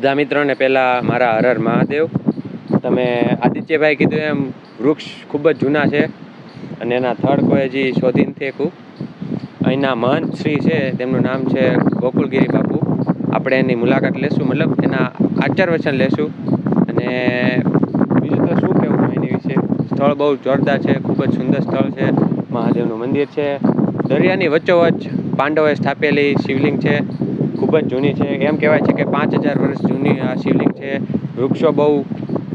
બધા મિત્રોને પહેલાં મારા હર હર મહાદેવ. તમે આદિત્યભાઈ કીધું એમ, વૃક્ષ ખૂબ જ જૂના છે અને એના થડ કોઈ હજી શોધી નથી અહીંના મહંત શ્રી છે, તેમનું નામ છે ગોકુલગીરી બાપુ. આપણે એની મુલાકાત લેશું, મતલબ એના આચાર વચન લેશું. અને બીજું તો શું કહેવું એની વિશે? સ્થળ બહુ જોરદાર છે, ખૂબ જ સુંદર સ્થળ છે. મહાદેવનું મંદિર છે. દરિયાની વચ્ચોવચ્ચ પાંડવોએ સ્થાપેલી શિવલિંગ છે. ખૂબ જ જૂની છે. એમ કહેવાય છે કે પાંચ હજાર વર્ષ જૂની આ શિવલિંગ છે. વૃક્ષો બહુ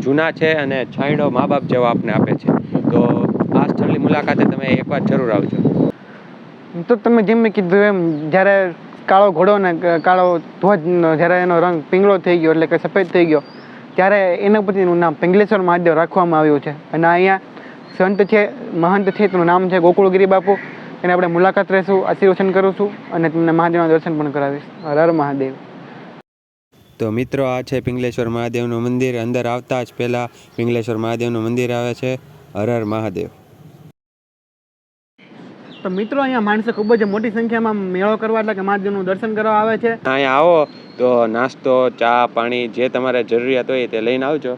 જૂના છે અને છાંયડો મા બાપ જેવો આપને આપે છે. તો આ સ્થળની મુલાકાતે તમે એકવાર જરૂર આવજો. તો તમે જેમ મેં કીધું એમ, જ્યારે કાળો ઘોડો ને કાળો ધ્વજ જ્યારે એનો રંગ પીંગળો થઈ ગયો એટલે કે સફેદ થઈ ગયો, ત્યારે એના પછીનું નામ પિંગલેશ્વર મહાદેવ રાખવામાં આવ્યું છે. અને અહીંયા સંત છે, મહંત છે, તેનું નામ છે ગોકુળગીરી બાપુ. એની આપણે મુલાકાત રહેશું આશીર્વચન કરું છું અને તમને મહાદેવના દર્શન પણ કરાવીશ. હર મહાદેવ. તો મિત્રો આ છે પિંગલેશ્વર મહાદેવનું મંદિર. અંદર આવતા જ પહેલાં પિંગલેશ્વર મહાદેવનું મંદિર આવે છે. હર હર મહાદેવ. તો મિત્રો અહીંયા માણસો ખૂબ જ મોટી સંખ્યામાં મેળો કરવા એટલે કે મહાદેવનું દર્શન કરવા આવે છે. અહીંયા આવો. તો નાસ્તો ચા પાણી જે તમારે જરૂરિયાત હોય તે લઈને આવજો.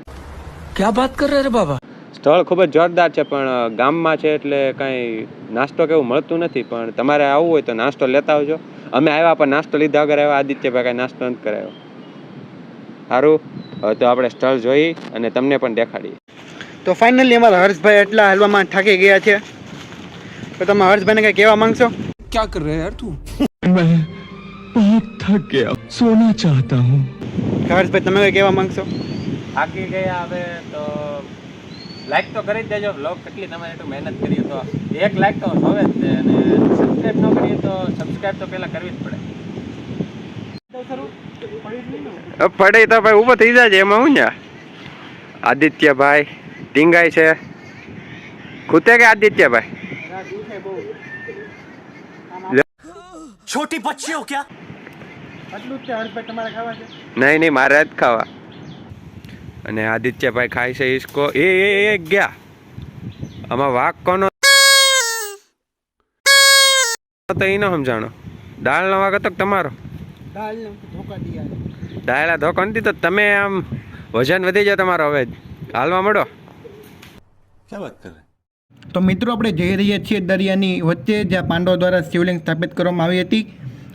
ક્યાં વાત કરે રે બાબા? સ્થળ ખૂબ જ જોરદાર છે પણ ગામમાં છે એટલે કાંઈ નાસ્તો કેવું મળતું નથી પણ તમારે આવવું હોય તો નાસ્તો લેતા આવજો અમે આવ્યા પણ નાસ્તો લીધા વગર આવ્યા આદિત્યભાઈ કાંઈ નાસ્તો નથી કરાયો સારું હવે તો આપણે સ્થળ જોઈ અને તમને પણ દેખાડીએ તો ફાઇનલી અમારા હર્ષભાઈ એટલા હલવામાં થાકી ગયા છે તો તમે હર્ષભાઈને કંઈ કહેવા માંગશો क्या कर रहे हैं यार तू मैं बहुत थक गया सोना चाहता हूँ હર્ષભાઈ તમે કંઈ કહેવા માંગશો થાકી ગયા હવે તો લાઈક તો કરી જ દેજો. બ્લોગ કેટલી તમે એટલું મહેનત કરી તો એક લાઈક તો હવે જ છે અને સબસ્ક્રાઈબ ન કરીએ તો સબસ્ક્રાઈબ તો પહેલાં કરવી જ પડે. પડે તો ભાઈ ઊભો થઈ જાય એમાં હું ને આદિત્યભાઈ ટીંગાઈ છે. ખૂતે કે આદિત્યભાઈ? છોટી બચ્ચી ક્યાં? તમારે નહીં નહીં મારે જ ખાવા. અને આદિત્યભાઈ ખાય છે ઈસકો. એ એ ગયા. આમાં વાઘ કોનો? તો એ ન સમજાણો. દાળનો વાઘ હતો તમારો? દાળા ધોકો નથી તો તમે આમ વજન વધી જાય તમારો હવે. હાલમાં મળો. તો મિત્રો આપણે જઈ રહ્યા છીએ દરિયાની વચ્ચે જ્યાં પાંડવ દ્વારા શિવલિંગ સ્થાપિત કરવામાં આવી હતી.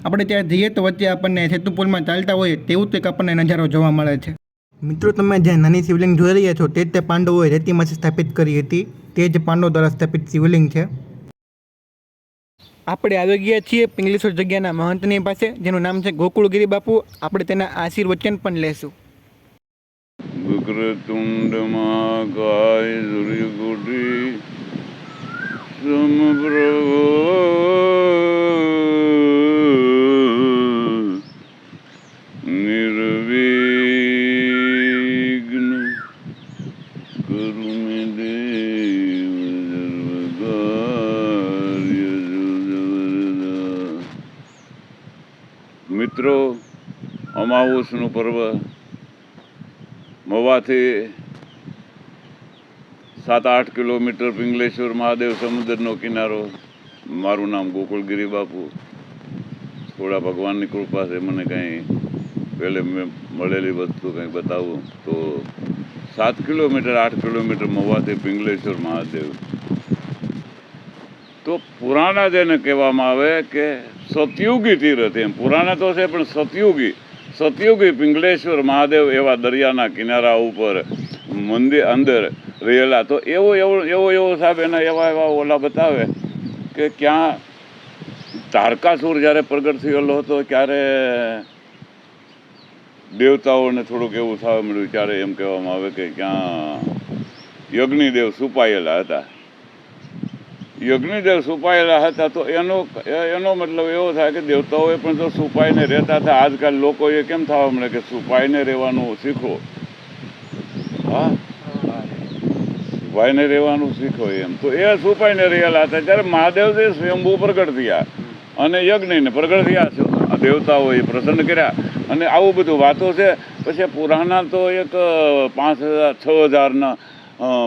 આપણે ત્યાં જઈએ તો વચ્ચે આપણને સેતુપુલમાં ચાલતા હોઈએ તેવું તો એક આપણને નજારો જોવા મળે છે. મિત્રો તમે જે નાની શિવલિંગ જોઈ રહ્યા છો તે જ તે પાંડવોએ રેતીમાંથી સ્થાપિત કરી હતી. તે જ પાંડવો દ્વારા સ્થાપિત શિવલિંગ છે. આપણે આવી ગયા છીએ પિંગલેશ્વર જગ્યાના મહંતની પાસે જેનું નામ છે ગોકુળગીરી બાપુ આપણે તેના આશીર્વચન પણ લેશું. મિત્રો, અમાવસનું પર્વ મવાથી સાત આઠ કિલોમીટર પિંગલેશ્વર મહાદેવ સમુદ્રનો કિનારો. મારું નામ ગોકુળગીરી બાપુ. થોડા ભગવાનની કૃપા છે, મને કંઈ પહેલે મેં મળેલી વસ્તુ કંઈ બતાવું તો સાત કિલોમીટર, આઠ કિલોમીટર મવાથી પિંગલેશ્વર મહાદેવ. તો પુરાણા જેને કહેવામાં આવે કે સતયુગી તીર્થ એમ. પુરાણા તો છે, પણ સતયુગી. સતયુગી પિંગલેશ્વર મહાદેવ એવા દરિયાના કિનારા ઉપર મંદિર અંદર રહેલા. તો એવો એવો એવો એવો સાહેબ એના એવા એવા ઓલા બતાવે કે ક્યાં તારકાસુર જ્યારે પ્રગટ થયેલો હતો ત્યારે દેવતાઓને થોડુંક એવું થવા મળ્યું. ત્યારે એમ કહેવામાં આવે કે ક્યાં યજ્ઞિદેવ સુપાયેલા હતા. યજ્ઞિદેવ સુપાયેલા હતા તો એનો એનો મતલબ એવો થાય કે દેવતાઓએ પણ તો સુપાઈને રહેતા હતા. આજકાલ લોકોએ કેમ થવા મળે કે સુપાઈને રહેવાનું શીખો? હા? સુપાઈને રહેવાનું શીખો એમ. તો એ સુપાઈને રહેલા હતા ત્યારે મહાદેવજી સ્વયંભૂ પ્રગટ થયા અને યજ્ઞને પ્રગટ થયા છે. દેવતાઓએ પ્રસન્ન કર્યા. અને આવું બધું વાતો છે. પછી પુરાણા તો એક પાંચ હજાર, છ હજારના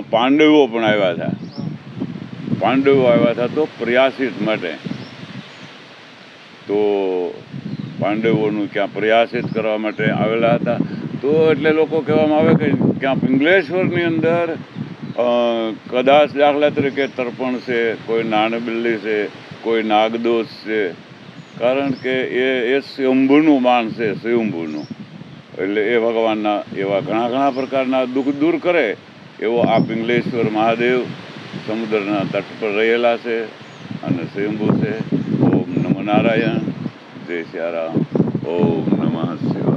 પાંડવો પણ આવ્યા હતા. પાંડવો આવ્યા હતા તો પ્રયાસિત માટે. તો પાંડવોનું ક્યાં પ્રયાસિત કરવા માટે આવેલા હતા. તો એટલે લોકો કહેવામાં આવે કે ક્યાં પિંગલેશ્વરની અંદર કદાચ દાખલા તરીકે તર્પણ છે, કોઈ નાનબિલ્લી છે, કોઈ નાગદોષ છે. કારણ કે એ એ સ્વયંભૂનું માન છે, સ્વયંભુનું. એટલે એ ભગવાનના એવા ઘણા ઘણા પ્રકારના દુઃખ દૂર કરે એવો આ પિંગલેશ્વર મહાદેવ સમુદ્રના તટ પર રહેલા છે અને સ્વયંભૂ છે. ઓમ નમઃ નારાયણ. જય સિયારામ. ઓમ નમઃ શિવાય.